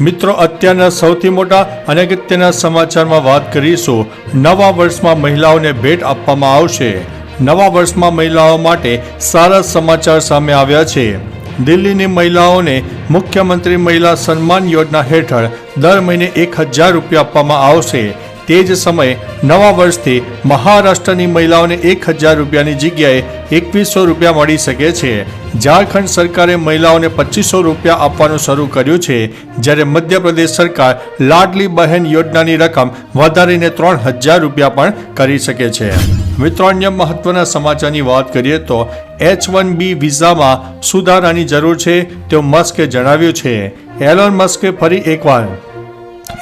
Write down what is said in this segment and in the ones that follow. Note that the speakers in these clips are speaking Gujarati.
મિત્રો, અત્યારના સૌથી મોટા અને અગત્યના સમાચારમાં વાત કરીશું. નવા વર્ષમાં મહિલાઓને ભેટ આપવામાં આવશે. નવા વર્ષમાં મહિલાઓ માટે સારા સમાચાર સામે આવ્યા છે. દિલ્હીની મહિલાઓને મુખ્યમંત્રી મહિલા સન્માન યોજના હેઠળ દર મહિને એક હજાર રૂપિયા આપવામાં આવશે. તે જ સમયે નવા વર્ષથી મહારાષ્ટ્રની મહિલાઓને એક હજાર રૂપિયાની જગ્યાએ એકવીસો રૂપિયા મળી શકે છે. ઝારખંડ સરકારે મહિલાઓને પચીસો રૂપિયા આપવાનું શરૂ કર્યું છે, જ્યારે મધ્યપ્રદેશ સરકાર લાડલી બહેન યોજનાની રકમ વધારીને ત્રણ હજાર રૂપિયા પણ કરી શકે છે. મિત્રો, અન્ય મહત્વના સમાચારની વાત કરીએ તો એચ વન બી વિઝામાં સુધારાની જરૂર છે, તેવું મસ્કે જણાવ્યું છે. એલોન મસ્કે ફરી એકવાર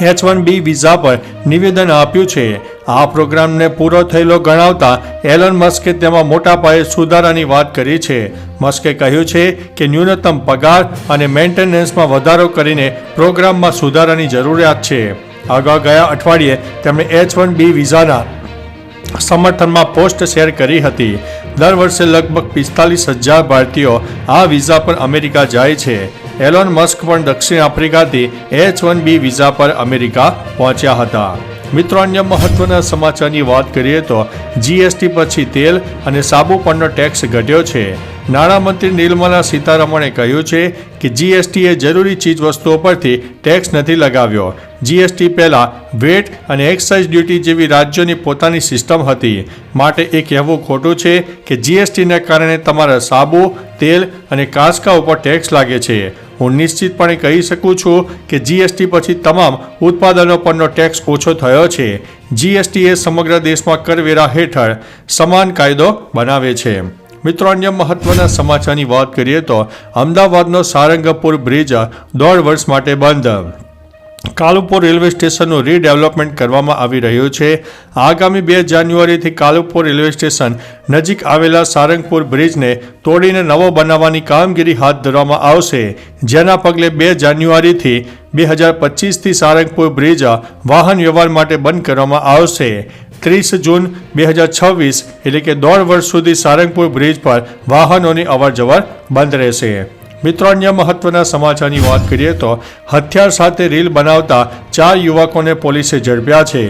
એચ વન બી વિઝા પર નિવેદન આપ્યું છે. આ પ્રોગ્રામને પૂરો થયેલો ગણાવતા એલન મસ્કે તેમાં મોટા પાયે સુધારાની વાત કરી છે. મસ્કે કહ્યું છે કે ન્યૂનતમ પગાર અને મેન્ટેનન્સમાં વધારો કરીને પ્રોગ્રામમાં સુધારાની જરૂરિયાત છે. અગાઉ ગયા અઠવાડિયે તેમણે એચ વન બી વિઝાના સમર્થનમાં પોસ્ટ શેર કરી હતી. દર વર્ષે લગભગ પિસ્તાલીસ હજાર ભારતીયો આ વિઝા પર અમેરિકા જાય છે. એલોન મસ્ક પણ દક્ષિણ આફ્રિકાથી એચ વન બી વિઝા પર અમેરિકા પહોંચ્યા હતા. મિત્રો, અન્ય મહત્વના સમાચારની વાત કરીએ તો જીએસટી પછી તેલ અને સાબુ પરનો ટેક્સ ઘટ્યો છે. નાણામંત્રી નિર્મલા સીતારમણે કહ્યું છે કે જીએસટીએ જરૂરી ચીજવસ્તુઓ પરથી ટેક્સ નથી લગાવ્યો. જીએસટી પહેલાં વેટ અને એક્સાઇઝ ડ્યુટી જેવી રાજ્યોની પોતાની સિસ્ટમ હતી. માટે એ કહેવું ખોટું છે કે જીએસટીને કારણે તમારા સાબુ, તેલ અને કાંસકા ઉપર ટેક્સ લાગે છે. હું નિશ્ચિતપણે કહી શકું છું કે જીએસટી પછી તમામ ઉત્પાદનો પરનો ટેક્સ ઓછો થયો છે. જીએસટી એ સમગ્ર દેશમાં કરવેરા હેઠળ સમાન કાયદો બનાવે છે. મિત્રો, અન્ય મહત્વના સમાચારની વાત કરીએ તો અમદાવાદનો સારંગપુર બ્રિજ દોઢ વર્ષ માટે બંધ. કાલુપુર રેલવે સ્ટેશનનું રીડેવલપમેન્ટ કરવામાં આવી રહ્યું છે. આગામી બે જાન્યુઆરીથી કાલુપુર રેલવે સ્ટેશન નજીક આવેલા સારંગપુર બ્રિજને તોડીને નવો બનાવવાની કામગીરી હાથ ધરવામાં આવશે. જેના પગલે બે જાન્યુઆરીથી બે હજાર પચીસથી સારંગપુર બ્રિજ વાહન વ્યવહાર માટે બંધ કરવામાં આવશે. ત્રીસ જૂન બે હજાર છવ્વીસ, એટલે કે દોઢ વર્ષ સુધી સારંગપુર બ્રિજ પર વાહનોની અવરજવર બંધ રહેશે. મિત્રો, અન્ય મહત્વના સમાચારની વાત કરીએ તો હથિયાર સાથે રીલ બનાવતા ચાર યુવકોને પોલીસે ઝડપ્યા છે.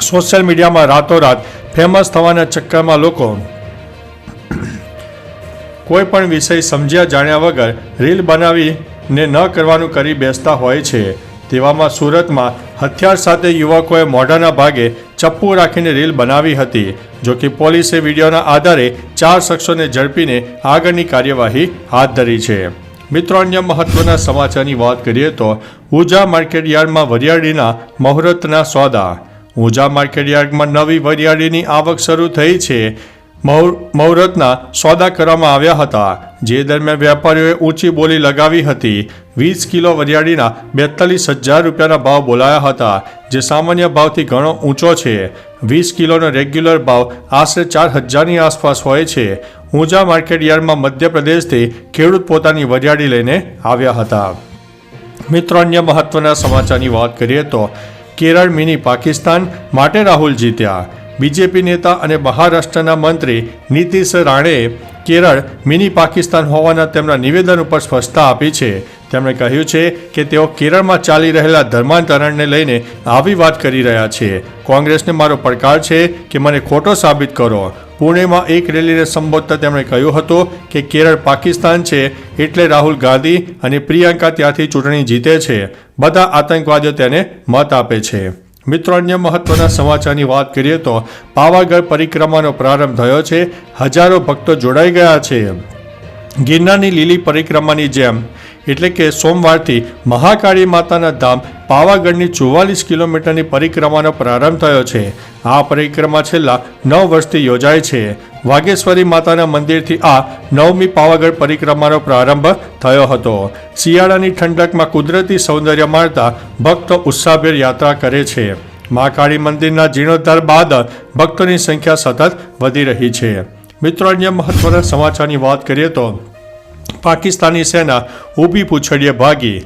સોશિયલ મીડિયામાં રાતોરાત ફેમસ થવાના ચક્કરમાં લોકો કોઈ પણ વિષય સમજ્યા જાણ્યા વગર રીલ બનાવીને ન કરવાનું કરી બેસતા હોય છે. તેવામાં સુરતમાં હથિયાર સાથે યુવકોએ મોઢાના ભાગે ચપ્પુ રાખીને રીલ બનાવી હતી, જો કે પોલીસે વિડીયોના આધારે ચાર શખ્સોને ઝડપીને આગળની કાર્યવાહી હાથ ધરી છે. મિત્રો, અન્ય મહત્વના સમાચારની વાત કરીએ તો ઉજા માર્કેટયાર્ડમાં વરિયાળીના મુહૂર્તના સોદા. ઉજા માર્કેટયાર્ડમાં નવી વરિયાળીની આવક શરૂ થઈ છે. મુહૂર્તના સોદા કરવામાં આવ્યા હતા. જે દરમિયાન વેપારીઓએ ઊંચી બોલી લગાવી હતી. વીસ કિલો વરિયાળીના બેતાલીસ હજાર રૂપિયાના ભાવ બોલાયા હતા, જે સામાન્ય ભાવથી ઘણો ઊંચો છે. વીસ કિલોનો રેગ્યુલર ભાવ આશરે ચાર હજારની આસપાસ હોય છે. ઊંઝા માર્કેટ યાર્ડમાં મધ્યપ્રદેશથી ખેડૂત પોતાની વરિયાળી લઈને આવ્યા હતા. મિત્રો, અન્ય મહત્વના સમાચારની વાત કરીએ તો કેરળ મિની પાકિસ્તાન માટે રાહુલ જીત્યા. બીજેપી નેતા અને મહારાષ્ટ્રના મંત્રી નીતિશ રાણેએ કેરળ મિની પાકિસ્તાન હોવાના તેમના નિવેદન ઉપર સ્પષ્ટતા આપી છે. તેમણે કહ્યું છે કે તેઓ કેરળમાં ચાલી રહેલા ધર્માંતરણને લઈને આવી વાત કરી રહ્યા છે. કોંગ્રેસને મારો પડકાર છે કે મને ખોટો સાબિત કરો. પુણેમાં એક રેલીને સંબોધતા તેમણે કહ્યું હતું કે કેરળ પાકિસ્તાન છે એટલે રાહુલ ગાંધી અને પ્રિયંકા ત્યાંથી ચૂંટણી જીતે છે. બધા આતંકવાદીઓ તેને મત આપે છે. મિત્રો, અન્ય મહત્વના સમાચારની વાત કરીએ તો પાવાગઢ પરિક્રમાનો પ્રારંભ થયો છે. હજારો ભક્તો જોડાઈ ગયા છે. ગિરનારની લીલી પરિક્રમાની જેમ એટલે કે સોમવારથી મહાકાળી માતાના ધામ પાવાગઢની ચુવાલીસ કિલોમીટરની પરિક્રમાનો પ્રારંભ થયો છે. આ પરિક્રમા છેલ્લા નવ વર્ષથી યોજાય છે. વાગેશ્વરી માતાના મંદિરથી આ નવમી પાવાગઢ પરિક્રમાનો પ્રારંભ થયો હતો. શિયાળાની ઠંડકમાં કુદરતી સૌંદર્ય માણતા ભક્તો ઉત્સાહભેર યાત્રા કરે છે. મહાકાળી મંદિરના જીર્ણોદ્ધાર બાદ ભક્તોની સંખ્યા સતત વધી રહી છે. મિત્રો, અન્ય મહત્વના સમાચારની વાત કરીએ તો પાકિસ્તાની સેના ઊભી પૂછડીએ ભાગી.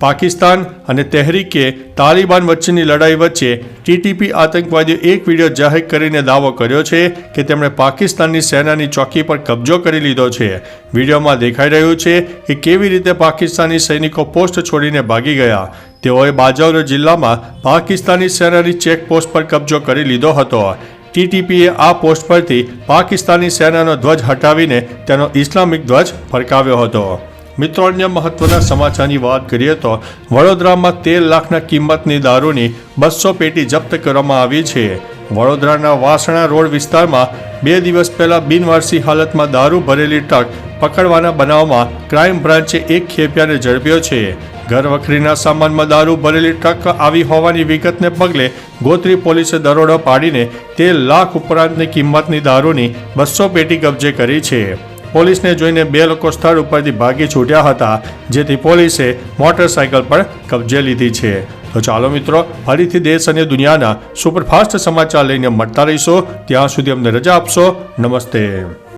પાકિસ્તાન અને તહેરીકે તાલિબાન વચ્ચેની લડાઈ વચ્ચે ટીટીપી આતંકવાદીઓ એક વીડિયો જાહેર કરીને દાવો કર્યો છે કે તેમણે પાકિસ્તાનની સેનાની ચોકી પર કબજો કરી લીધો છે. વિડીયોમાં દેખાઈ રહ્યું છે કે કેવી રીતે પાકિસ્તાની સૈનિકો પોસ્ટ છોડીને ભાગી ગયા. તેઓએ બાજાવર જિલ્લામાં પાકિસ્તાની સેનાની ચેકપોસ્ટ પર કબજો કરી લીધો હતો. ટીટીપીએ આ પોસ્ટ પરથી પાકિસ્તાની સેનાનો ધ્વજ હટાવીને તેનો ઇસ્લામિક ધ્વજ ફરકાવ્યો હતો. મિત્રો, અન્ય મહત્વના સમાચારની વાત કરીએ તો વડોદરામાં તેર લાખના કિંમતની દારૂની બસો પેટી જપ્ત કરવામાં આવી છે. વડોદરાના વાસણા રોડ વિસ્તારમાં બે દિવસ પહેલા બિનવારસી હાલતમાં દારૂ ભરેલી ટ્રક પકડવાના બનાવમાં ક્રાઇમ બ્રાન્ચે એક ખેપિયાને ઝડપ્યો છે. ઘર વખરીના સામાનમાં દારૂ ભરેલી ટ્રક આવી હોવાની વિગતને પગલે ગોત્રી પોલીસે દરોડો પાડીને તે લાખ ઉપરાંતની કિંમતની દારૂની બસો પેટી કબજે કરી છે. પોલીસને જોઈને બે લોકો સ્થળ ઉપરથી ભાગી છૂટ્યા હતા, જેથી પોલીસે મોટરસાયકલ પર કબજે લીધી છે. તો ચાલો મિત્રો, ફરીથી દેશ અને દુનિયાના સુપરફાસ્ટ સમાચાર લઈને મળતા રહીશો. ત્યાં સુધી અમને રજા આપશો. નમસ્તે.